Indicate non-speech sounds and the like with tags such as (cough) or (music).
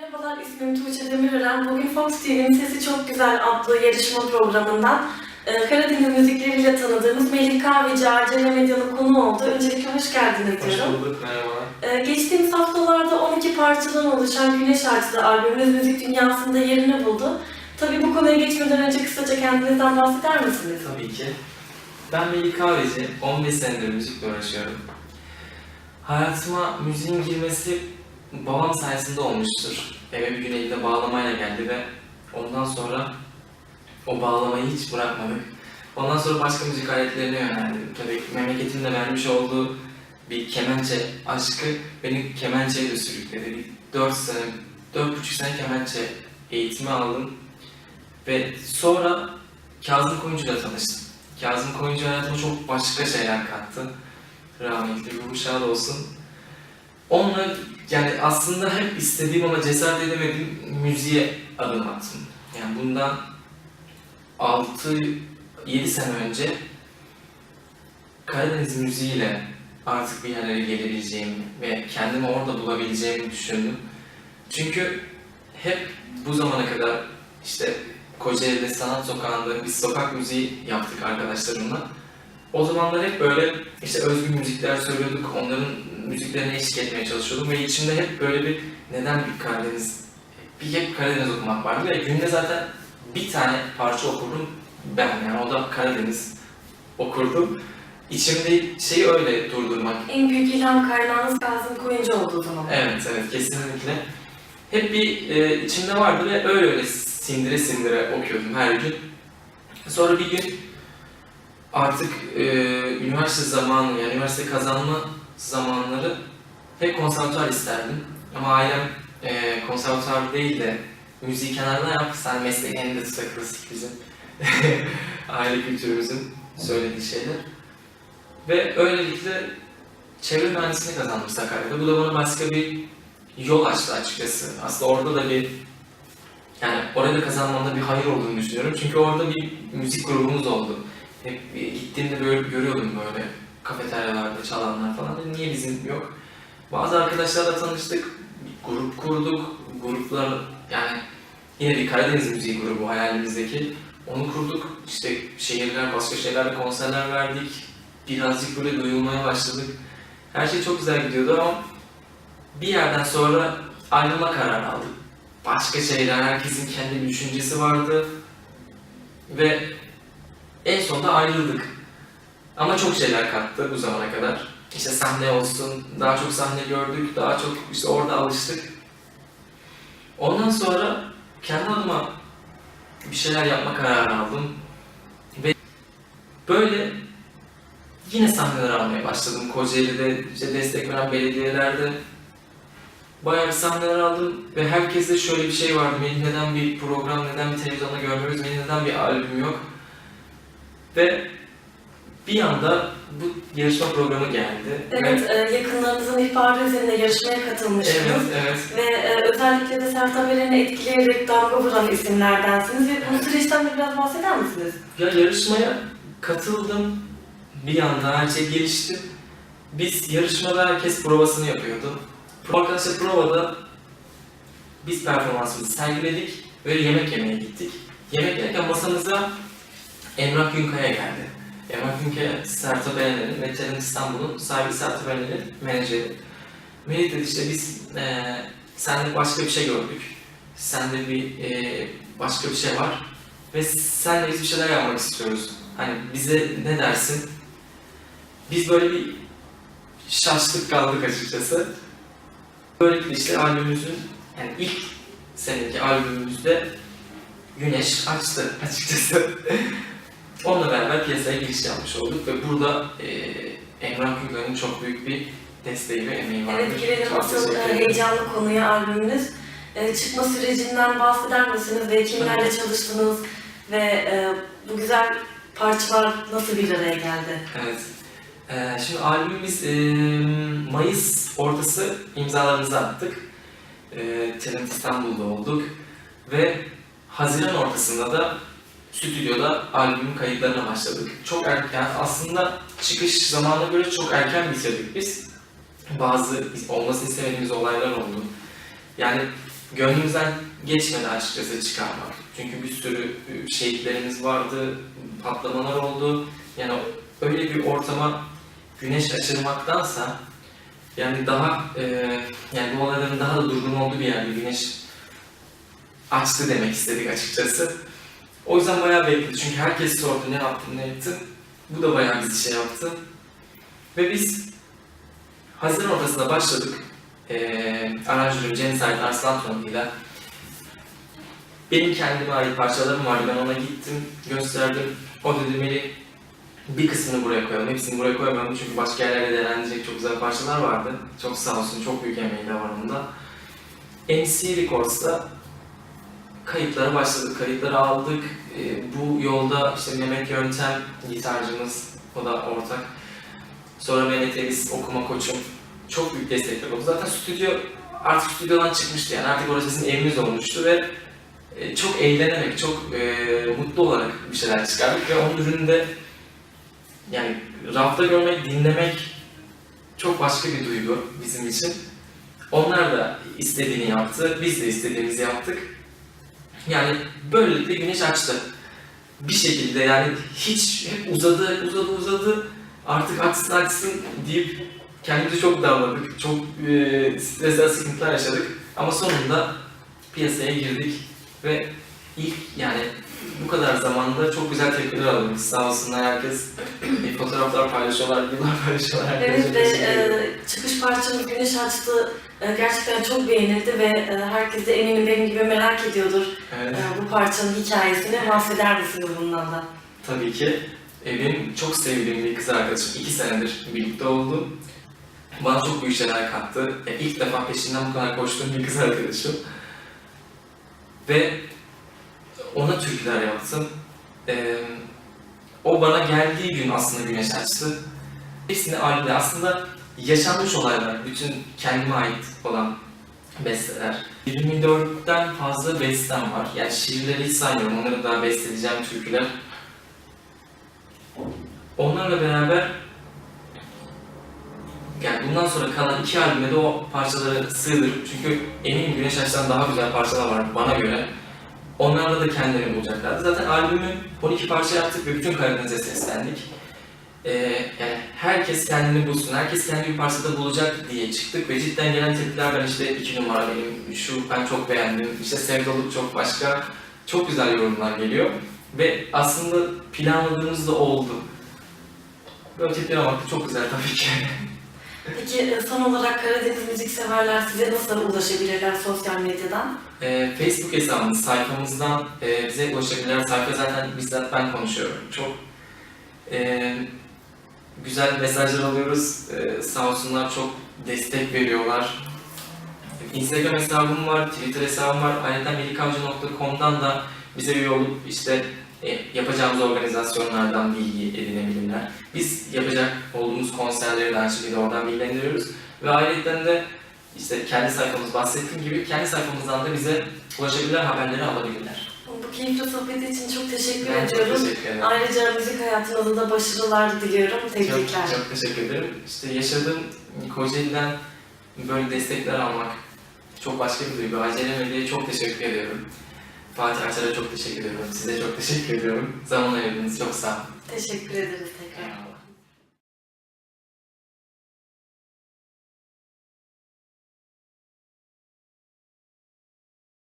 Merhabalar, ismim Tuğçe Demirören. Bugün Fox TV'nin Sesi Çok Güzel adlı yarışma programından e, Karadeniz müzikleriyle tanıdığımız Melih Kahveci Arcele Medya'nın konu oldu. Öncelikle hoş geldiniz Hoş diyorum. bulduk, merhabalar. E, geçtiğimiz haftalarda 12 parçadan oluşan Güneş Ağacı albümünüz müzik dünyasında yerini buldu. Tabii bu konuya geçmeden önce kısaca kendinizden bahseder misiniz? Tabii ki. Ben Melih Kahveci, 15 senedir müzikle uğraşıyorum. Hayatıma müziğin girmesi babam sayesinde olmuştur. Eve bir gün elinde bağlamayla geldi ve ondan sonra o bağlamayı hiç bırakmadık. Ondan sonra başka müzik aletlerine yöneldim. Tabii memleketimde vermiş olduğu bir kemençe aşkı beni kemençeye de sürükledi. Bir 4 sene, 4,5 sene kemençe eğitimi aldım. Ve sonra Kazım Koyuncu'yla tanıştım. Kazım Koyuncu hayatıma çok başka şeyler kattı. Rahmetli ruhu şad olsun. Onunla yani aslında hep istediğim ama cesaret edemediğim müziğe adım attım. Yani bundan 6-7 sene önce Karadeniz müziğiyle artık bir yerlere gelebileceğimi ve kendimi orada bulabileceğimi düşündüm. Çünkü hep bu zamana kadar işte Kocaeli'de Sanat Sokağı'nda biz sokak müziği yaptık arkadaşlarımla. O zamanlar hep böyle işte özgün müzikler söylüyorduk, onların müziklerine eşlik etmeye çalışıyordum ve içimde hep böyle bir neden bir Karadeniz, bir hep Karadeniz okumak vardı ve günde zaten bir tane parça okurdum ben yani o da Karadeniz okurdum. İçimde şeyi öyle durdurmak, En büyük ilham kaynağınız Kazım Koyuncu oldu o zaman. Evet, evet kesinlikle. Hep bir e, içimde vardı ve öyle öyle sindire sindire okuyordum her gün. Sonra bir gün artık e, üniversite zamanı, yani üniversite kazanma zamanları hep konservatuar isterdim. Ama ailem e, konservatuar değil de müziği kenarına yap, sen mesleğin en de klasik bizim (laughs) aile kültürümüzün söylediği şeyler. Ve öylelikle çevre mühendisliğini kazandım Sakarya'da. Bu da bana başka bir yol açtı açıkçası. Aslında orada da bir yani orada kazanmamda bir hayır olduğunu düşünüyorum. Çünkü orada bir müzik grubumuz oldu. Hep gittiğimde böyle görüyordum böyle kafeteryalarda çalanlar falan. Dedim, Niye bizim yok? Bazı arkadaşlarla tanıştık. Grup kurduk. Gruplar yani yine bir Karadeniz müziği grubu hayalimizdeki. Onu kurduk. İşte şehirler, başka şeylerle konserler verdik. Birazcık böyle duyulmaya başladık. Her şey çok güzel gidiyordu ama bir yerden sonra ayrılma kararı aldık. Başka şeyler, herkesin kendi düşüncesi vardı. Ve en sonunda ayrıldık. Ama çok şeyler kattı bu zamana kadar. İşte sahne olsun, daha çok sahne gördük, daha çok işte orada alıştık. Ondan sonra kendi adıma bir şeyler yapma kararı aldım. Ve böyle yine sahneler almaya başladım. Kocaeli'de işte destek veren belediyelerde bayağı bir sahneler aldım ve herkeste şöyle bir şey vardı. Benim neden bir program, neden bir televizyonda görmüyoruz, benim neden bir albüm yok. Ve bir anda bu yarışma programı geldi. Evet, e, yakınlarınızın ihbarı üzerine yarışmaya Ve, katılmıştınız. evet, evet. Ve e, özellikle de Sertab Eren'i etkileyerek damga vuran isimlerdensiniz. Ve bu süreçten de biraz bahseder misiniz? Ya yarışmaya katıldım. Bir anda her şey gelişti. Biz yarışmada herkes provasını yapıyordu. Arkadaşlar provada biz performansımızı sergiledik ve yemek yemeye gittik. Yemek yerken masamıza Emrah Günkaya geldi. Emrah Günkaya, Sertab Erener'in ve Talent İstanbul'un sahibi Sertab Erener'in menajeri. Melih dedi işte biz eee sende başka bir şey gördük. Sende bir eee, başka bir şey var. Ve senle biz bir şeyler yapmak istiyoruz. Hani bize ne dersin? Biz böyle bir şaştık kaldık açıkçası. Böylelikle işte albümümüzün, yani ilk seneki albümümüzde Güneş açtı açıkçası. (laughs) Onunla beraber piyasaya giriş yapmış olduk ve burada eee Emrah Güngör'ün çok büyük bir desteği ve emeği vardır. Evet, girelim asıl e, heyecanlı konuya albümünüz. E, çıkma sürecinden bahseder misiniz ve kimlerle çalıştınız ve e, bu güzel parçalar nasıl bir araya geldi? Evet. Ee, şimdi albümü biz e, Mayıs ortası imzalarımızı attık. E, Talent İstanbul'da olduk. Ve Haziran ortasında da stüdyoda albümün kayıtlarına başladık. Çok erken, aslında çıkış zamanına göre çok erken bitirdik biz. Bazı olmasını istemediğimiz olaylar oldu. Yani gönlümüzden geçmedi açıkçası çıkarmak. Çünkü bir sürü e, şehitlerimiz vardı, patlamalar oldu. Yani öyle bir ortama güneş açılmaktansa yani daha e, yani bu olayların daha da durgun olduğu bir yerde güneş açtı demek istedik açıkçası. O yüzden bayağı bekledi çünkü herkes sordu ne yaptın ne ettin. Bu da bayağı bizi şey yaptı. Ve biz Haziran ortasında başladık. Ee, aranjörüm Cennet Arslan Tonlu'yla. Benim kendime ait parçalarım vardı. Ben ona gittim, gösterdim. O dedi Melih bir kısmını buraya koyalım. Hepsini buraya koyamam çünkü başka yerlerde değerlendirecek çok güzel parçalar vardı. Çok sağ olsun, çok büyük emeği de var onda. MC Records'ta kayıtlara başladık. Kayıtları aldık. Ee, bu yolda işte Mehmet Yöntem gitarcımız, o da ortak. Sonra Mehmet Elis, okuma koçum. Çok büyük destekler oldu. Zaten stüdyo artık stüdyodan çıkmıştı yani artık orası bizim evimiz olmuştu ve e, çok eğlenerek, çok e, mutlu olarak bir şeyler çıkardık ve onun ürününde yani rafta görmek, dinlemek çok başka bir duygu bizim için. Onlar da istediğini yaptı, biz de istediğimizi yaptık. Yani böylelikle güneş açtı. Bir şekilde yani hiç hep uzadı, uzadı, uzadı. Artık açsın açsın deyip kendimizi çok darladık. Çok e, stresler, sıkıntılar yaşadık. Ama sonunda piyasaya girdik ve ilk yani bu kadar zamanda çok güzel tepkiler alıyoruz. Sağ olsunlar herkes e, fotoğraflar paylaşıyorlar, videolar (laughs) paylaşıyorlar. Evet ve e, çıkış parçamız Güneş Açtı e, gerçekten çok beğenildi ve e, herkes de eminim benim gibi merak ediyordur Evet. e, bu parçanın hikayesini. Bahseder misiniz bundan da? Tabii ki. E, benim çok sevdiğim bir kız arkadaşım. iki senedir birlikte oldu. Bana çok büyük şeyler kattı. E, ilk defa peşinden bu kadar koştuğum bir kız arkadaşım. Ve ona türküler yaptım. E, o bana geldiği gün aslında güneş açtı. Hepsini albümde aslında yaşanmış olaylar, bütün kendime ait olan besteler. 24'ten fazla bestem var. Yani şiirleri hiç saymıyorum. Onları daha besteleyeceğim türküler. Onlarla beraber yani bundan sonra kalan iki albüme de o parçaları sığdırıp çünkü eminim Güneş Aç'tan daha güzel parçalar var bana göre. Onlarla da kendilerini bulacaklardı. Zaten albümü 12 parça yaptık ve bütün Karadeniz'e seslendik. Ee, yani herkes kendini bulsun, herkes kendi bir parçada bulacak diye çıktık ve cidden gelen tepkiler ben işte iki numara benim, şu ben çok beğendim, işte sevdalık çok başka, çok güzel yorumlar geliyor. Ve aslında planladığımız da oldu. Böyle tepkiler almak da çok güzel tabii ki. (laughs) Peki e, son olarak Karadeniz müzik severler size nasıl ulaşabilirler sosyal medyadan? Ee, Facebook hesabımız, sayfamızdan e, bize ulaşabilirler. Sayfa zaten bizzat ben konuşuyorum. Çok e, güzel mesajlar alıyoruz. E, sağ olsunlar çok destek veriyorlar. Instagram hesabım var, Twitter hesabım var. Ayrıca melikavcı.com'dan da bize üye olup işte e, yapacağımız organizasyonlardan bilgi edinebilirler. Biz yapacak olduğumuz konserleri de aynı şekilde oradan bilgilendiriyoruz. Ve ayrıca de işte kendi sayfamız bahsettiğim gibi kendi sayfamızdan da bize ulaşabilirler, haberleri alabilirler. Bu keyifli sohbet için çok teşekkür Ben çok ediyorum. teşekkür ederim. Ayrıca müzik hayatınızda da başarılar diliyorum. Çok, Tebrikler. çok teşekkür ederim. İşte yaşadığım Kocaeli'den böyle destekler almak çok başka bir duygu. Acele Medya'ya çok teşekkür ediyorum. Fatih Açar'a çok teşekkür ediyorum. Size çok teşekkür ediyorum. Zaman ayırdığınız çok sağ olun. Teşekkür ederiz.